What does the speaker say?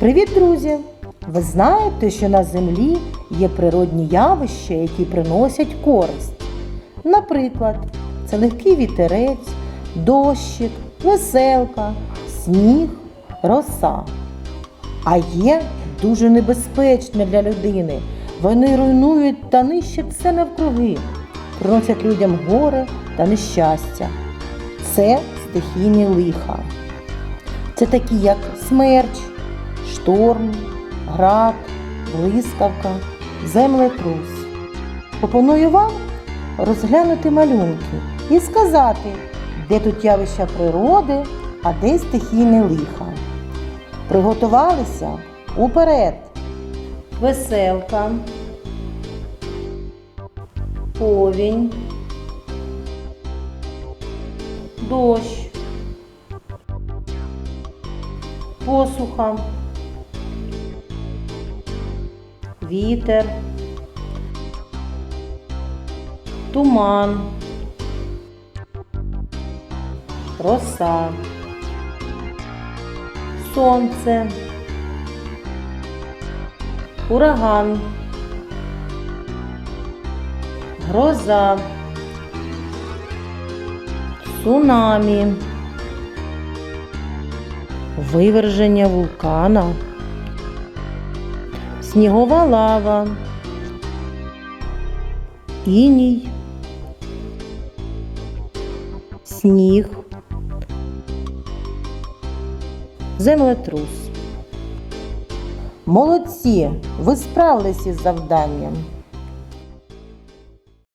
Привіт, друзі! Ви знаєте, що на землі є природні явища, які приносять користь. Наприклад, це легкий вітерець, дощик, веселка, сніг, роса. А є дуже небезпечні для людини. Вони руйнують та нищать все навкруги, приносять людям горе та нещастя. Це стихійні лиха. Це такі, як смерч, шторм, град, блискавка, землетрус. Пропоную вам розглянути малюнки і сказати, де тут явища природи, а де стихійне лиха. Приготувалися уперед. Веселка, повінь, дощ, посуха, вітер, туман, роса, сонце, ураган, гроза, цунамі, виверження вулкана, снігова лава, іній, сніг, землетрус. Молодці! Ви справилися із завданням.